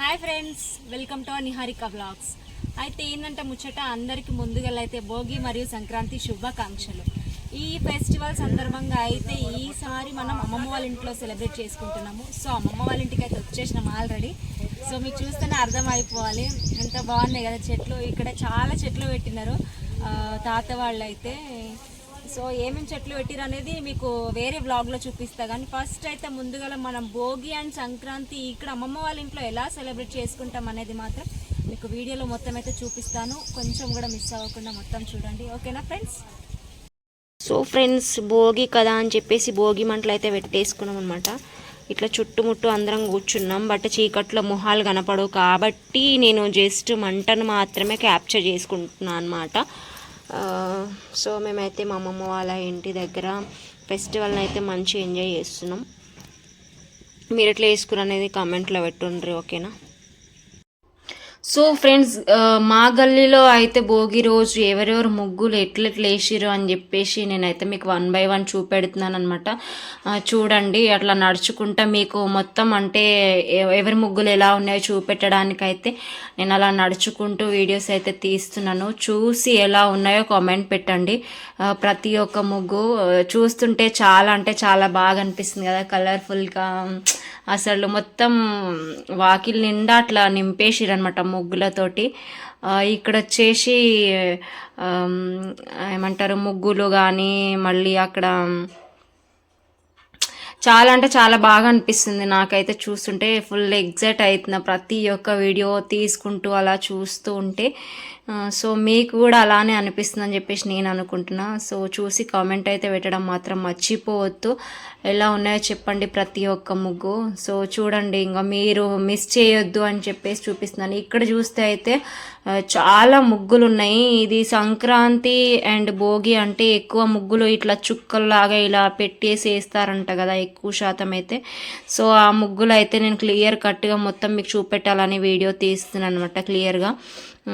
Hi friends welcome to Niharika blogs అయితే ఏంటంటే ముచ్చట అందరికి ముందుగా అయితే భోగి మరియు సంక్రాంతి శుభాకాంక్షలు. ఈ ఫెస్టివల్ సందర్భంగా అయితే ఈసారి మనం అమ్మమ్మ వాళ్ళ ఇంట్లో సెలబ్రేట్ చేసుకుంటున్నాము. సో అమ్మమ్మ వాళ్ళ ఇంటికి అయితే వచ్చేసినాం ఆల్రెడీ సో మీకు చూస్తేనే అర్థం అయిపోవాలి ఎంత బాగున్నాయి కదా చెట్లు. ఇక్కడ చాలా చెట్లు పెట్టినారు. తాత వాళ్ళు అయితే సో ఏమేమి చెట్లు పెట్టిరు అనేది మీకు వేరే వ్లాగ్లో చూపిస్తా. కానీ ఫస్ట్ అయితే ముందుగా మనం భోగి అండ్ సంక్రాంతి ఇక్కడ అమ్మమ్మ వాళ్ళ ఇంట్లో ఎలా సెలబ్రేట్ చేసుకుంటాం అనేది మాత్రం మీకు వీడియోలో మొత్తం అయితే చూపిస్తాను. కొంచెం కూడా మిస్ అవ్వకుండా మొత్తం చూడండి. ఓకేనా ఫ్రెండ్స్ సో ఫ్రెండ్స్ భోగి కదా అని చెప్పేసి భోగి మంటలు అయితే పెట్టేసుకున్నాం అనమాట ఇట్లా చుట్టుముట్టు అందరం కూర్చున్నాం. బట్ చీకట్లో మొహాలు కనపడవు కాబట్టి నేను జస్ట్ మంటను మాత్రమే క్యాప్చర్ చేసుకుంటున్నాను అనమాట సో మేమైతే మా అమ్మమ్మ వాళ్ళ ఇంటి దగ్గర ఫెస్టివల్ని అయితే మంచి ఎంజాయ్ చేస్తున్నాం. మీరు ఎట్లా వేసుకురు అనేది కామెంట్లో పెట్టుండ్రి ఓకేనా సో ఫ్రెండ్స్ uh, మా గల్లీలో అయితే భోగి రోజు ఎవరెవరు ముగ్గులు ఎట్లెట్లు వేసిరో అని చెప్పేసి నేనైతే మీకు వన్ బై వన్ చూపెడుతున్నాను అనమాట చూడండి అట్లా నడుచుకుంటా మీకు మొత్తం అంటే ఎవరి ముగ్గులు ఎలా ఉన్నాయో చూపెట్టడానికి అయితే నేను అలా నడుచుకుంటూ వీడియోస్ అయితే తీస్తున్నాను. చూసి ఎలా ఉన్నాయో కామెంట్ పెట్టండి. ప్రతి ఒక్క ముగ్గు చూస్తుంటే చాలా అంటే చాలా బాగా అనిపిస్తుంది కదా కలర్ఫుల్గా అసలు మొత్తం వాకిల్ నిండా అట్లా నింపేసిరు అనమాట ముగ్గులతోటి ఇక్కడ వచ్చేసి ఏమంటారు ముగ్గులు కానీ మళ్ళీ అక్కడ చాలా అంటే చాలా బాగా అనిపిస్తుంది నాకైతే చూస్తుంటే. ఫుల్ ఎగ్జైట్ అవుతున్నా ప్రతి ఒక్క వీడియో తీసుకుంటూ అలా చూస్తూ ఉంటే. సో మీకు కూడా అలానే అనిపిస్తుంది అని చెప్పేసి నేను అనుకుంటున్నా. సో చూసి కామెంట్ అయితే పెట్టడం మాత్రం మర్చిపోవద్దు. ఎలా ఉన్నాయో చెప్పండి ప్రతి ఒక్క ముగ్గు. సో చూడండి ఇంకా మీరు మిస్ చేయొద్దు అని చెప్పేసి చూపిస్తున్నాను. ఇక్కడ చూస్తే అయితే చాలా ముగ్గులు ఉన్నాయి ఇది సంక్రాంతి అండ్ భోగి అంటే ఎక్కువ ముగ్గులు ఇట్లా చుక్కల్లాగా ఇలా పెట్టేసి వేస్తారంట కదా ఎక్కువ శాతం అయితే. సో ఆ ముగ్గులు అయితే నేను క్లియర్ కట్గా మొత్తం మీకు చూపెట్టాలని వీడియో తీస్తున్నాను అనమాట క్లియర్గా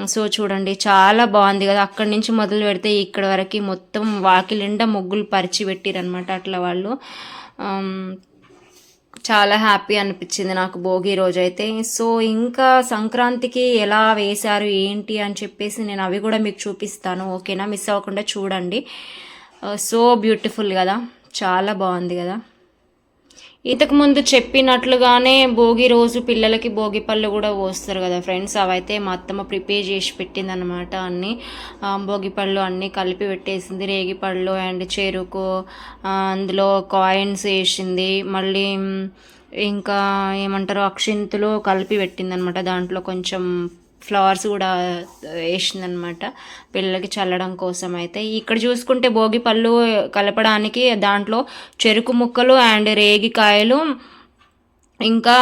సో చూడండి చాలా బాగుంది కదా. అక్కడి నుంచి మొదలు పెడితే ఇక్కడ వరకు మొత్తం వాకిలిండా ముగ్గులు పరిచి పెట్టిరనమాట అట్లా వాళ్ళు. చాలా హ్యాపీ అనిపించింది నాకు భోగి రోజు అయితే సో ఇంకా సంక్రాంతికి ఎలా వేశారు ఏంటి అని చెప్పేసి నేను అవి కూడా మీకు చూపిస్తాను. ఓకేనా? మిస్ అవ్వకుండా చూడండి. సో బ్యూటిఫుల్ కదా. చాలా బాగుంది కదా. ఇంతకు ముందు చెప్పినట్లుగానే భోగి రోజు పిల్లలకి భోగి పళ్ళు కూడా పోస్తారు కదా ఫ్రెండ్స్. అవైతే మా అత్తమ్మ ప్రిపేర్ చేసి పెట్టిందనమాట అన్నీ. భోగి పళ్ళు అన్నీ కలిపి పెట్టేసింది. రేగి పళ్ళు అండ్ చెరుకు అందులో కాయిన్స్ వేసింది. మళ్ళీ ఇంకా ఏమంటారు అక్షింతులు కలిపి పెట్టిందనమాట దాంట్లో కొంచెం ఫ్లవర్స్ కూడా వేసిందనమాట. పిల్లలకి చల్లడం కోసం అయితే ఇక్కడ చూసుకుంటే భోగి పళ్ళు కలపడానికి దాంట్లో చెరుకు ముక్కలు అండ్ రేగికాయలు ఇంకా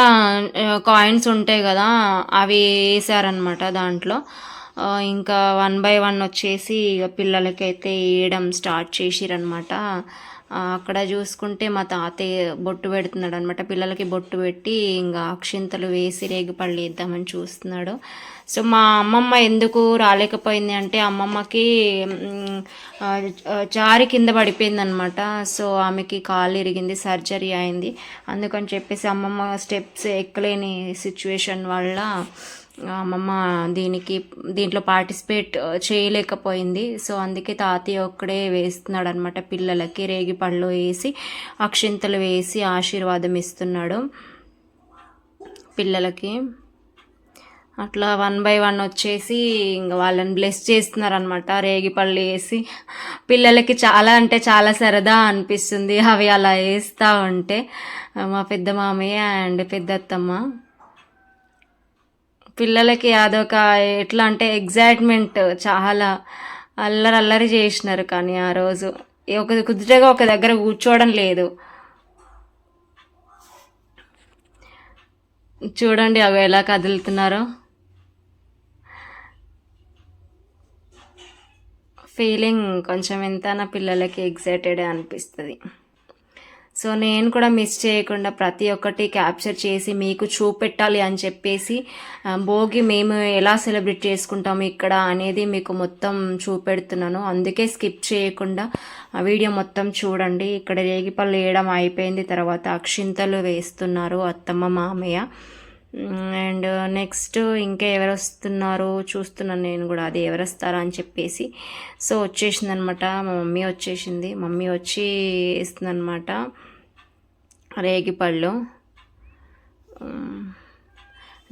కాయిన్స్ ఉంటాయి కదా అవి వేసారనమాట దాంట్లో. ఇంకా వన్ బై వన్ వచ్చేసి ఇక పిల్లలకైతే వేయడం స్టార్ట్ చేసిరనమాట. అక్కడ చూసుకుంటే మా తాతయ్య బొట్టు పెడుతున్నాడు అనమాట పిల్లలకి బొట్టు పెట్టి ఇంకా అక్షింతలు వేసి రేగిపళ్ళు వేద్దామని చూస్తున్నాడు. సో మా అమ్మమ్మ ఎందుకు రాలేకపోయింది అంటే అమ్మమ్మకి జారి కింద పడిపోయింది అనమాట సో ఆమెకి కాలు ఇరిగింది సర్జరీ అయింది. అందుకని చెప్పేసి అమ్మమ్మ స్టెప్స్ ఎక్కలేని సిచ్యువేషన్ వల్ల అమ్మమ్మ దీనికి దీంట్లో పార్టిసిపేట్ చేయలేకపోయింది. సో అందుకే తాతయ్య ఒక్కడే వేస్తున్నాడు అనమాట పిల్లలకి. రేగి పళ్ళు వేసి అక్షింతలు వేసి ఆశీర్వాదం ఇస్తున్నాడు పిల్లలకి. అట్లా వన్ బై వన్ వచ్చేసి ఇంకా వాళ్ళని బ్లెస్ చేస్తున్నారనమాట రేగిపళ్ళు వేసి పిల్లలకి చాలా అంటే చాలా సరదా అనిపిస్తుంది. అవి అలా వేస్తూ ఉంటే మా పెద్ద మామయ్య అండ్ పెద్దత్తమ్మ పిల్లలకి అదొక ఎట్లా అంటే ఎగ్జైట్మెంట్ చాలా అల్లరి అల్లరి చేసినారు కానీ ఆ రోజు. ఒక కుదుటగా ఒక దగ్గర కూర్చోవడం లేదు. చూడండి అవి ఎలా కదులుతున్నారో. ఫీలింగ్ కొంచెం ఎంత నా పిల్లలకి ఎగ్జైటెడ్ అనిపిస్తుంది. సో నేను కూడా మిస్ చేయకుండా ప్రతి ఒక్కటి క్యాప్చర్ చేసి మీకు చూపెట్టాలి అని చెప్పేసి భోగి మేము ఎలా సెలబ్రేట్ చేసుకుంటాము ఇక్కడ అనేది మీకు మొత్తం చూపెడుతున్నాను. అందుకే స్కిప్ చేయకుండా ఆ వీడియో మొత్తం చూడండి. ఇక్కడ రేగిపళ్ళు వేయడం అయిపోయింది. తర్వాత అక్షింతలు వేస్తున్నారు అత్తమ్మ మామయ్య. అండ్ నెక్స్ట్ ఇంకా ఎవరు వస్తున్నారో చూస్తున్నాను నేను కూడా. అది ఎవరు వస్తారా అని చెప్పేసి. సో వచ్చేసింది అనమాట మా మమ్మీ వచ్చేసింది. మమ్మీ వచ్చి ఇస్తుందన్నమాట రేగిపళ్ళు.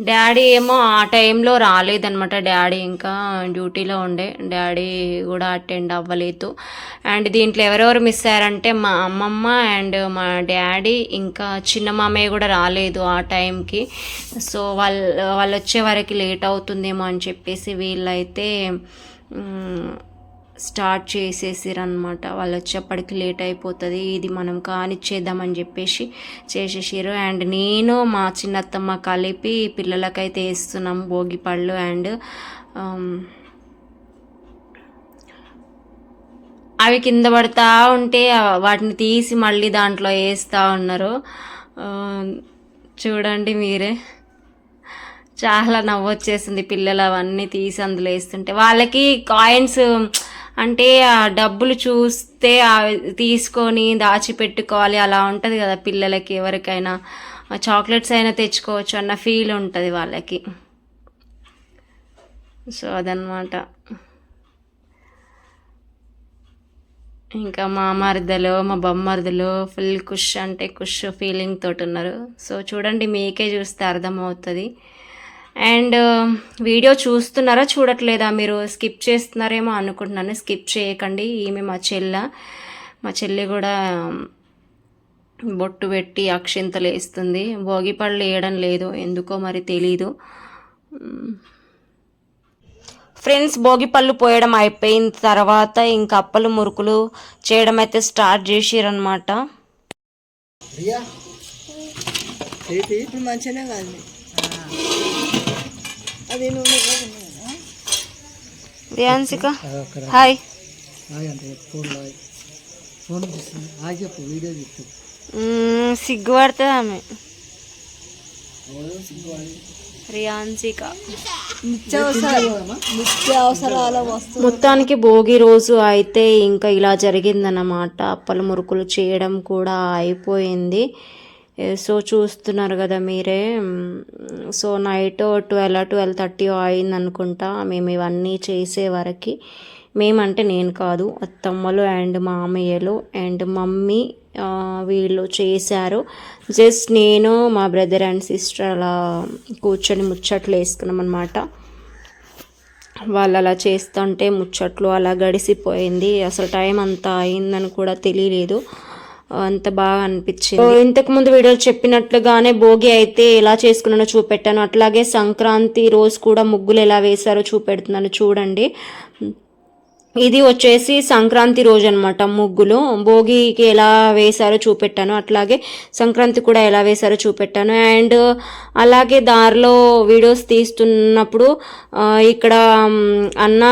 డాడీ ఏమో ఆ టైంలో రాలేదనమాట డాడీ ఇంకా డ్యూటీలో ఉండే. డాడీ కూడా అటెండ్ అవ్వలేదు. అండ్ దీంట్లో ఎవరెవరు మిస్ అయ్యారంటే మా అమ్మమ్మ అండ్ మా డాడీ ఇంకా చిన్న మామయ్య కూడా రాలేదు ఆ టైంకి. సో వాళ్ళు వాళ్ళు వచ్చే వరకు లేట్ అవుతుందేమో అని చెప్పేసి వీళ్ళైతే స్టార్ట్ చేసేసిరనమాట వాళ్ళు వచ్చేప్పటికి లేట్ అయిపోతుంది ఇది మనం కానిచ్చేద్దామని చెప్పేసి చేసేసారు అండ్ నేను మా చిన్నత్తమ్మ కలిపి పిల్లలకైతే వేస్తున్నాం భోగి పళ్ళు అండ్ అవి కింద పడతా ఉంటే వాటిని తీసి మళ్ళీ దాంట్లో వేస్తూ ఉన్నారు. చూడండి మీరే. చాలా నవ్వొచ్చేసింది పిల్లలు అవన్నీ తీసి అందులో వేస్తుంటే. వాళ్ళకి కాయిన్స్ అంటే ఆ డబ్బులు చూస్తే తీసుకొని దాచిపెట్టుకోవాలి అలా ఉంటుంది కదా పిల్లలకి ఎవరికైనా. చాక్లెట్స్ అయినా తెచ్చుకోవచ్చు అన్న ఫీల్ ఉంటుంది వాళ్ళకి. సో అదనమాట ఇంకా మా మరదలు మా బొమ్మరదలు ఫుల్ కుష్ అంటే కుష్ ఫీలింగ్ తోటి ఉన్నారు. సో చూడండి మీకే చూస్తే అర్థమవుతుంది. అండ్ వీడియో చూస్తున్నారా చూడట్లేదా? మీరు స్కిప్ చేస్తున్నారేమో అనుకుంటున్నాను. స్కిప్ చేయకండి ఈమె మా చెల్ల. మా చెల్లి కూడా బొట్టు పెట్టి అక్షింతలు వేస్తుంది. భోగి పళ్ళు వేయడం లేదు. ఎందుకో మరి తెలీదు. ఫ్రెండ్స్ భోగి పళ్ళు పోయడం అయిపోయిన తర్వాత ఇంకా అప్పలు మురుకులు చేయడం అయితే స్టార్ట్ చేసిరనమాట రియా? ఏంటి ఇప్పుడు మంచిగానే కాదు. అది నువ్వు రియాన్సిక అక్కడ. హాయ్. సిగ్గుపడుతుంది ఆమె. మొత్తానికి భోగి రోజు అయితే ఇంకా ఇలా జరిగిందన్నమాట. అప్పల మురుకులు చేయడం కూడా అయిపోయింది. సో చూస్తున్నారు కదా మీరే. So night twelve twelve thirty అయింది అనుకుంటా మేము ఇవన్నీ చేసే వరకు మేమంటే నేను కాదు అత్తమ్మలు అండ్ మామయ్యలు అండ్ మమ్మీ వీళ్ళు చేశారు. జస్ట్ నేను మా బ్రదర్ అండ్ సిస్టర్ అలా కూర్చొని ముచ్చట్లు వేసుకున్నాం అనమాట వాళ్ళు అలా చేస్తుంటే ముచ్చట్లు అలా గడిసిపోయింది. అసలు టైం అంత అయిందని కూడా తెలియలేదు. అంత బాగా అనిపించింది. ఇంతకు ముందు వీడియోలో చెప్పినట్లుగానే భోగి అయితే ఎలా చేసుకున్నానో చూపెట్టాను. అట్లాగే సంక్రాంతి రోజు కూడా ముగ్గులు ఎలా వేశారో చూపెడుతున్నాను. చూడండి. ఇది వచ్చేసి సంక్రాంతి రోజు అనమాట ముగ్గులు భోగికి ఎలా వేశారో చూపెట్టాను. అట్లాగే సంక్రాంతి కూడా ఎలా వేశారో చూపెట్టాను. అండ్ అలాగే దారిలో వీడియోస్ తీస్తున్నప్పుడు ఇక్కడ అన్న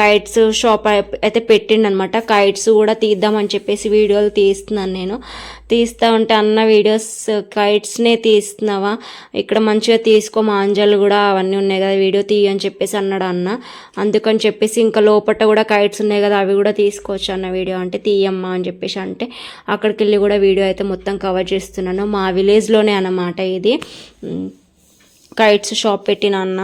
కైట్స్ షాప్ అయితే పెట్టిండనమాట. కైట్స్ కూడా తీద్దామని చెప్పేసి వీడియోలు తీస్తున్నాను నేను. తీస్తా ఉంటే అన్న వీడియోస్ కైట్స్నే తీస్తున్నావా? ఇక్కడ మంచిగా తీసుకో మాంజాలు కూడా అవన్నీ ఉన్నాయి కదా వీడియో తీయ అని చెప్పేసి అన్నాడు అన్న. అందుకని చెప్పేసి ఇంకా లోపల కూడా కైట్స్ ఉన్నాయి కదా అవి కూడా తీసుకోవచ్చు అన్న వీడియో. అంటే తీయమ్మా అని చెప్పేసి అంటే అక్కడికి వెళ్ళి కూడా వీడియో అయితే మొత్తం కవర్ చేస్తున్నాను. మా విలేజ్లోనే అన్నమాట ఇది. కైట్స్ షాప్ పెట్టిన అన్న.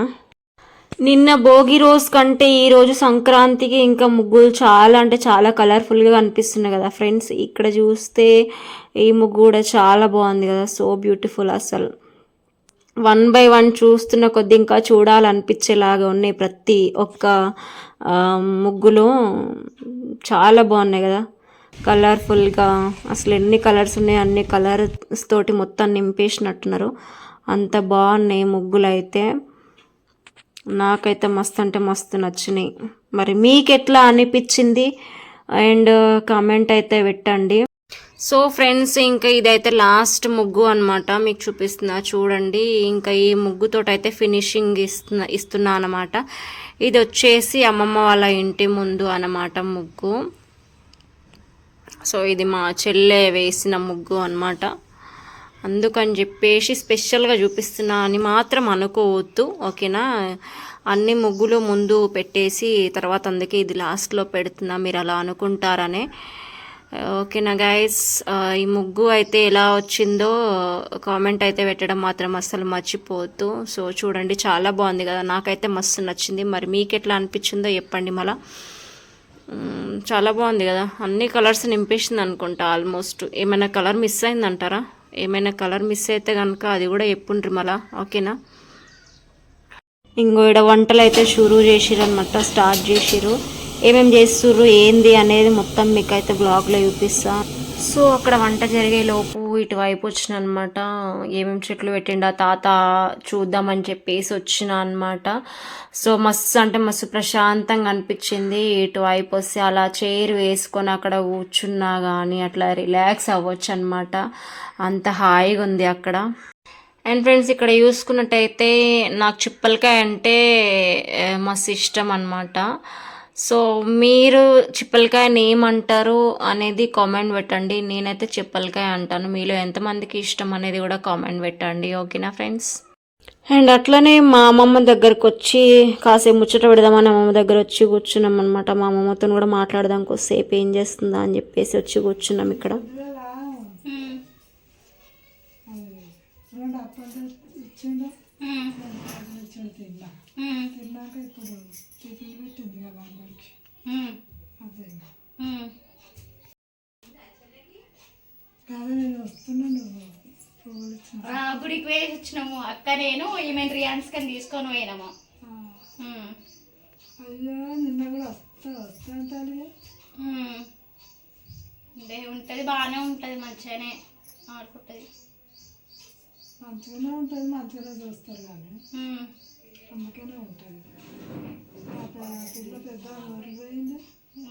నిన్న భోగి రోజు కంటే ఈ రోజు సంక్రాంతికి ఇంకా ముగ్గులు చాలా అంటే చాలా కలర్ఫుల్గా కనిపిస్తున్నాయి కదా ఫ్రెండ్స్. ఇక్కడ చూస్తే ఈ ముగ్గు కూడా చాలా బాగుంది కదా సో బ్యూటిఫుల్ అసలు. వన్ బై వన్ చూస్తున్న కొద్ది ఇంకా చూడాలనిపించేలాగా ఉన్నాయి ప్రతి ఒక్క ముగ్గులు. చాలా బాగున్నాయి కదా. కలర్ఫుల్గా అసలు ఎన్ని కలర్స్ ఉన్నాయి అన్ని కలర్స్ తోటి మొత్తం నింపేసినట్టున్నారు. అంత బాగున్నాయి ముగ్గులు అయితే నాకైతే మస్తు అంటే మస్తు నచ్చినాయి. మరి మీకు ఎట్లా అనిపించింది? అండ్ కామెంట్ అయితే పెట్టండి. సో ఫ్రెండ్స్ ఇంకా ఇదైతే లాస్ట్ ముగ్గు అనమాట మీకు చూపిస్తున్నా చూడండి. ఇంకా ఈ ముగ్గుతోటి అయితే ఫినిషింగ్ ఇస్తున్నా ఇస్తున్నా అనమాట ఇది వచ్చేసి అమ్మమ్మ వాళ్ళ ఇంటి ముందు అన్నమాట ముగ్గు. సో ఇది మా చెల్లె వేసిన ముగ్గు అన్నమాట. అందుకని చెప్పేసి స్పెషల్గా చూపిస్తున్నా అని మాత్రం అనుకోవద్దు ఓకేనా? అన్ని ముగ్గులు ముందు పెట్టేసి తర్వాత అందుకే ఇది లాస్ట్లో పెడుతున్నా మీరు అలా అనుకుంటారనే. ఓకేనా గైస్ ఈ ముగ్గు అయితే ఎలా వచ్చిందో కామెంట్ అయితే పెట్టడం మాత్రం అస్సలు మర్చిపోవద్దు. సో చూడండి చాలా బాగుంది కదా? నాకైతే మస్తు నచ్చింది. మరి మీకు ఎట్లా అనిపించిందో చెప్పండి మళ్ళా. చాలా బాగుంది కదా? అన్ని కలర్స్ నింపేసింది అనుకుంటా ఆల్మోస్ట్ ఏమైనా కలర్ మిస్ అయిందంటారా? ఏమైనా కలర్ మిస్ అయితే కనుక అది కూడా చెప్పుండ్రి మళ్ళా. ఓకేనా? ఇంకో ఇక్కడ వంటలు అయితే షురూ చేసిర్రు అనమాట స్టార్ట్ చేసిరు ఏమేం చేస్తుర్రు ఏంది అనేది మొత్తం మీకైతే బ్లాగ్లో చూపిస్తాను సో అక్కడ వంట జరిగే లోపు ఇటువైపు వచ్చిన అనమాట ఏమేమి చెట్లు పెట్టిండు ఆ తాత చూద్దామని చెప్పేసి వచ్చిన అనమాట సో మస్తు అంటే మస్తు ప్రశాంతంగా అనిపించింది. ఇటువైపు వస్తే అలా చైర్ వేసుకొని అక్కడ కూర్చున్నా కానీ అట్లా రిలాక్స్ అవ్వచ్చు అనమాట అంత హాయిగా ఉంది అక్కడ. అండ్ ఫ్రెండ్స్ ఇక్కడ చూసుకున్నట్టయితే నాకు చిప్పలకాయ అంటే మస్తు ఇష్టం అనమాట సో మీరు చిప్పలకాయని ఏమంటారు అనేది కామెంట్ పెట్టండి. నేనైతే చిప్పలకాయ అంటాను. మీలో ఎంతమందికి ఇష్టం అనేది కూడా కామెంట్ పెట్టండి. ఓకేనా ఫ్రెండ్స్ అండ్ అట్లనే మా అమ్మమ్మ దగ్గరకు వచ్చి కాసేపు ముచ్చట పెడదామని అమ్మమ్మ దగ్గర వచ్చి కూర్చున్నాం అనమాట మా అమ్మమ్మతో కూడా మాట్లాడదాం కొద్దిసేపు ఏం చేస్తుందా అని చెప్పేసి వచ్చి కూర్చున్నాం ఇక్కడ. ఇచ్చిండు తిన్నా తిన్నాక ఇప్పుడు టిఫిన్ పెట్టింది కదా అందరికి అదే కాదు నేను గుడికి వేసి వచ్చినాము. అక్క నేను ఈమె రియాన్స్ కని తీసుకొని పోయినాము. ఉమ్. అయ్యో నిన్న కూడా వస్తా వస్తా అంటారు ఉంటది బాగానే ఉంటది మంచిగానే ఆడుకుంటది. మంచిగానే ఉంటుంది మంచిగానే చూస్తారు కానీ. అందుకనే ఉంటుంది. ఆ ప- పిల్ల పెద్ద ఊరిపోయింది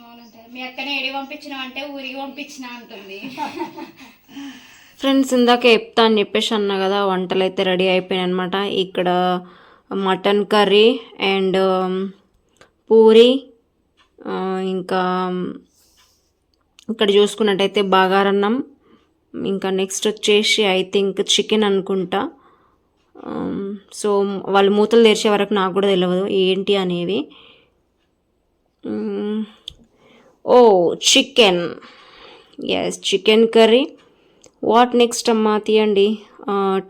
అవునంటారు. మీ అక్కనే ఏడి పంపించిన అంటే ఊరికి పంపించిన అంటుంది. ఫ్రెండ్స్ ఇందాక చెప్తా అని చెప్పేసి అన్నా కదా వంటలు అయితే రెడీ అయిపోయాయి అనమాట ఇక్కడ మటన్ కర్రీ అండ్ పూరి ఇంకా ఇక్కడ చూసుకున్నట్టయితే బాగారన్నం. ఇంకా నెక్స్ట్ వచ్చేసి ఐ థింక్ చికెన్ అనుకుంటా. Um, సో వాళ్ళు మూతలు తెరిచే వరకు నాకు కూడా తెలియదు ఏంటి అనేవి. Um, oh chicken yes chicken curry what next అమ్మా తీయండి?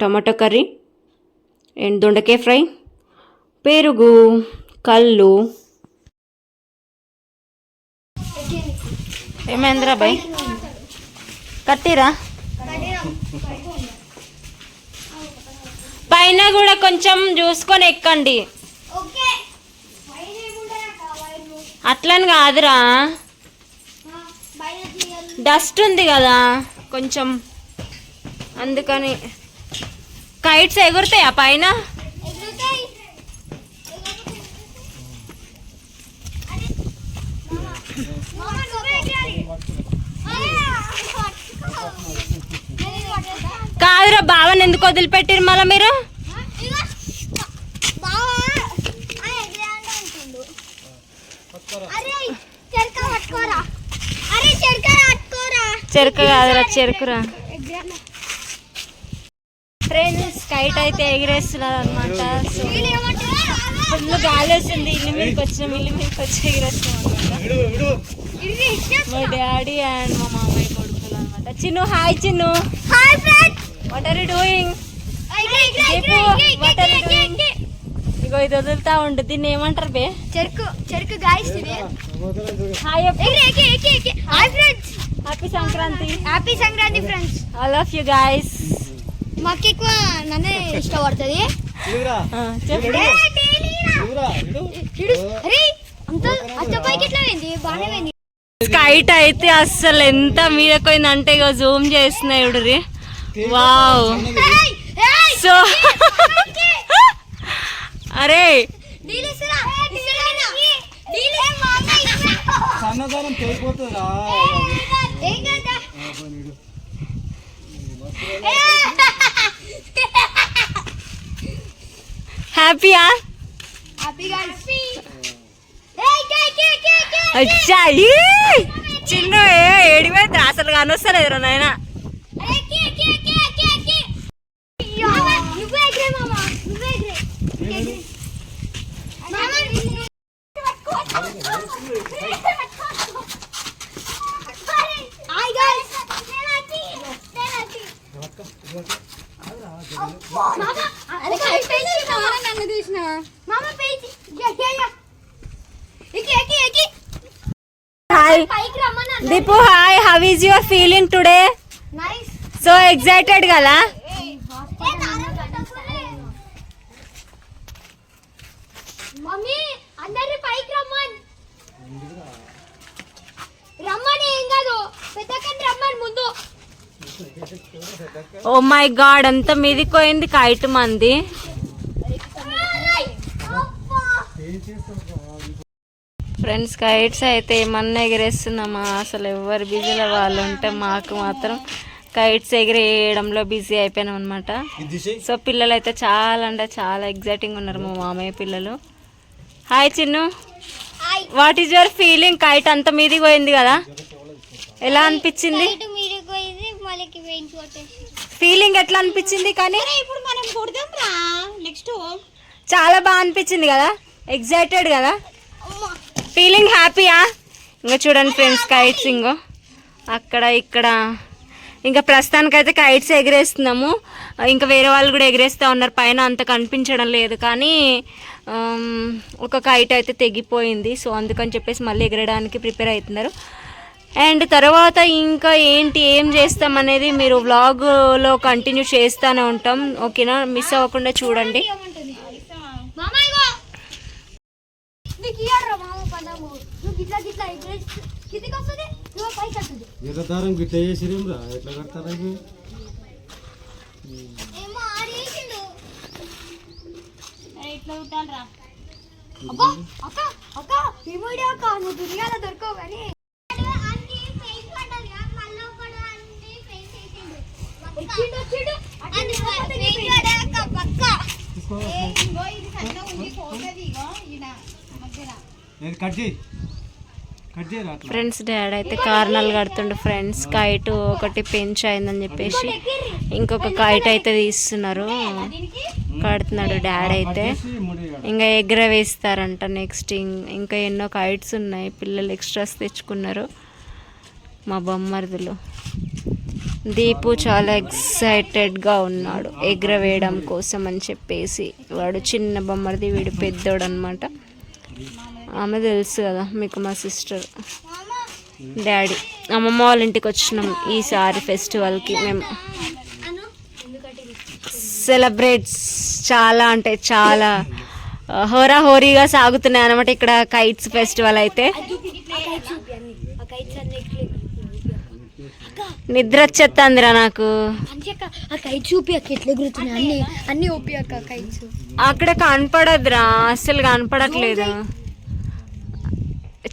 టమాటో కర్రీ అండ్ దొండకాయ ఫ్రై. పెరుగు కళ్ళు. ఏమైందిరా బాయ్? కట్టిరా? పైన కూడా కొంచెం చూసుకొని ఎక్కండి. అట్లని కాదురా. డస్ట్ ఉంది కదా కొంచెం. అందుకని. కైట్స్ ఎగురుతాయా పైన? కాదురా బావని ఎందుకు వదిలిపెట్టిరు మళ్ళీ మీరు? చెరుక కాదురా చెరుకురా. ఫ్రెండ్స్ కైట్ అయితే ఎగిరేస్తున్నారు అనమాట ఫుల్ గాలి వస్తుంది ఇల్లు మీదకి వచ్చినాం ఇల్లు మీదకి వచ్చి ఎగిరేస్తున్నాం అనమాట మా డాడీ అండ్ మా మామయ్య కొడుకులు అనమాట Chinnu hi Chinnu. What are you doing what are you doing ఇగో ఇది వదులుతా ఉండు దీన్ని ఏమంటారు బే? చెరుకు చెరుకు గాయస్ ఇది. Hi hi friends happy Sankranti happy Sankranti friends I love you guys మాకు ఎక్కువ నన్నే ఇష్టపడుతుంది. స్కైట్ అయితే అస్సలు ఎంత మీదకి పోయిందంటే ఇక జూమ్ చేస్తున్నాయి చూడురి వావ్ సో అరే. సన్నదానం తెగిపోతుందా హ్యాపీయా అచ్చా! చిన్న ఏడిపోయింది? అసలు కానొస్తలేదు నాయన. నన్ను తీసిన మామ పేచి ఎక్కి ఎక్కి ఎక్కి hi Deepu hi how is your feeling today so excited కదా మై గాడ్ అంత మీదికి పోయింది కైట్ మంది. ఫ్రెండ్స్ కైట్స్ అయితే ఏమన్నా ఎగరేస్తున్నామా? అసలు ఎవరు బిజీలో వాళ్ళు ఉంటే మాకు మాత్రం కైట్స్ ఎగిరేయడంలో బిజీ అయిపోయినాం అనమాట సో పిల్లలు అయితే చాలా అంటే చాలా ఎగ్జైటింగ్ ఉన్నారు మా మామయ్య పిల్లలు. Hi Chinnu. What is your feeling kite అంత మీదికి పోయింది కదా? ఎలా అనిపించింది? ఫీలింగ్ ఎట్లా అనిపించింది కానీ ఇప్పుడు మనం నెక్స్ట్ చాలా బాగా అనిపించింది కదా? ఎగ్జైటెడ్ కదా? ఫీలింగ్ హ్యాపీయా ఇంకా చూడండి ఫ్రెండ్స్ కైట్స్ ఇంకో. అక్కడ ఇక్కడ. ఇంకా ప్రస్తుతానికైతే కైట్స్ ఎగిరేస్తున్నాము. ఇంకా వేరే వాళ్ళు కూడా ఎగిరేస్తూ ఉన్నారు. పైన అంత కనిపించడం లేదు కానీ ఒక కైట్ అయితే తెగిపోయింది. సో అందుకని చెప్పేసి మళ్ళీ ఎగరడానికి ప్రిపేర్ అవుతున్నారు. అండ్ తర్వాత ఇంకా ఏంటి ఏం చేస్తాం అనేది మీరు వ్లాగ్లో కంటిన్యూ చేస్తూనే ఉంటాం. ఓకేనా? మిస్ అవ్వకుండా చూడండి. గిట్లా ఎట్లా కడతారా ఇట్లా అబ్బా అక్క అక్క ఇమ్మడి అక్క నువ్వు దుర్గాల దొరకవు కానీ వచ్చిండు వచ్చిండు నేను కట్ చేయి కట్ చేయరా అట్లా ఫ్రెండ్స్ డాడ్ అయితే కారణాలు కడుతుండు ఫ్రెండ్స్ కైట్ ఒకటి పెంచ్ అయిందని చెప్పేసి ఇంకొక కైట్ అయితే తీస్తున్నారు. కడుతున్నాడు డాడ్ అయితే. ఇంకా ఎగ్ర వేస్తారంట నెక్స్ట్ ఇంకా ఎన్నో కైట్స్ ఉన్నాయి. పిల్లలు ఎక్స్ట్రాస్ తెచ్చుకున్నారు. మా బొమ్మర్దులు. దీపు చాలా ఎక్సైటెడ్గా ఉన్నాడు. ఎగరవేయడం కోసం అని చెప్పేసి వాడు చిన్న బొమ్మరిది వీడు పెద్దోడు అనమాట ఆమె తెలుసు కదా మీకు మా సిస్టర్ డాడీ అమ్మమ్మ వాళ్ళ ఇంటికి వచ్చినాం ఈసారి ఫెస్టివల్కి మేము. సెలబ్రేట్స్ చాలా అంటే చాలా హోరా హోరీగా సాగుతున్నాయి అనమాట ఇక్కడ కైట్స్ ఫెస్టివల్ అయితే. నిద్ర వచ్చేస్తుందిరా నాకు. మంచిగా ఆ కైట్ చూపి అక్క ఎట్లా ఎగురుతున్నాయి? అన్ని అన్ని ఓపి అక్కడ కనపడదురా అస్సలు కనపడట్లేదు.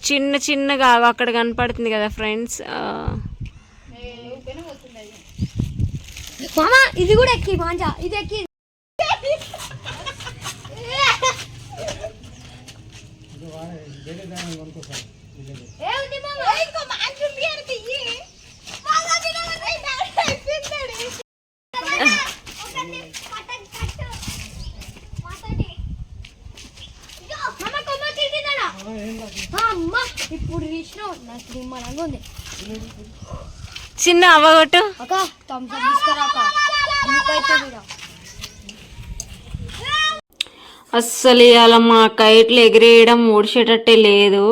చిన్న చిన్నగా అక్కడ కనపడుతుంది కదా ఫ్రెండ్స్. మామ ఇది కూడా ఎక్కి మాంజా ఇది ఎక్కి. ఏముంది మామ? మామ? అమ్మ ఇప్పుడు నాకు నిమ్మలంగా ఉంది. చిన్న అవ్వగొట్టు అక్క అస్సలు ఇవాళ మా కైట్లు ఎగిరేయడం ఓడిచేటట్టే లేదు.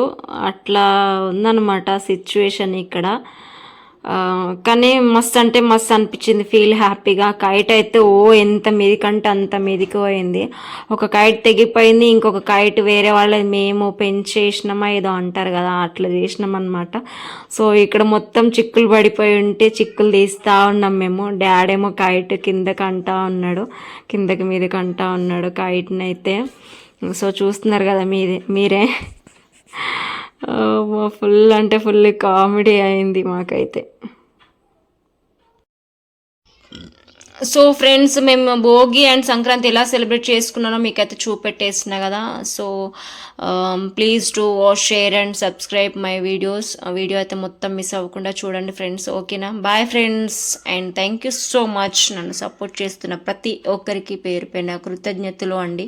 అట్లా ఉందన్నమాట సిచ్యువేషన్ ఇక్కడ. కానీ మస్త్ అంటే మస్త్ అనిపించింది. ఫీల్ హ్యాపీగా కైట్ అయితే ఓ ఎంత మీదికంటే అంత మీదికి పోయింది. ఒక కైట్ తెగిపోయింది. ఇంకొక కైట్ వేరే వాళ్ళది మేము పెంచేసినామా ఏదో అంటారు కదా అట్లా చేసినాం అనమాట సో ఇక్కడ మొత్తం చిక్కులు పడిపోయి ఉంటే చిక్కులు తీస్తూ ఉన్నాం మేము. డాడేమో ఏమో కైట్ కిందకి అంటా ఉన్నాడు. కిందకి మీదకి అంటా ఉన్నాడు. కైట్ని అయితే సో చూస్తున్నారు కదా మీదే మీరే. ఫుల్ అంటే ఫుల్ కామెడీ అయింది మాకైతే. సో ఫ్రెండ్స్ మేము భోగి అండ్ సంక్రాంతి ఎలా సెలబ్రేట్ చేసుకున్నానో మీకైతే చూపెట్టేసిన కదా. So please to wash share and subscribe my videos video అయితే మొత్తం మిస్ అవ్వకుండా చూడండి ఫ్రెండ్స్ ఓకేనా? Bye friends and thank you so much నన్ను సపోర్ట్ చేస్తున్న ప్రతి ఒక్కరికి పేరు పైన కృతజ్ఞతలు అండి.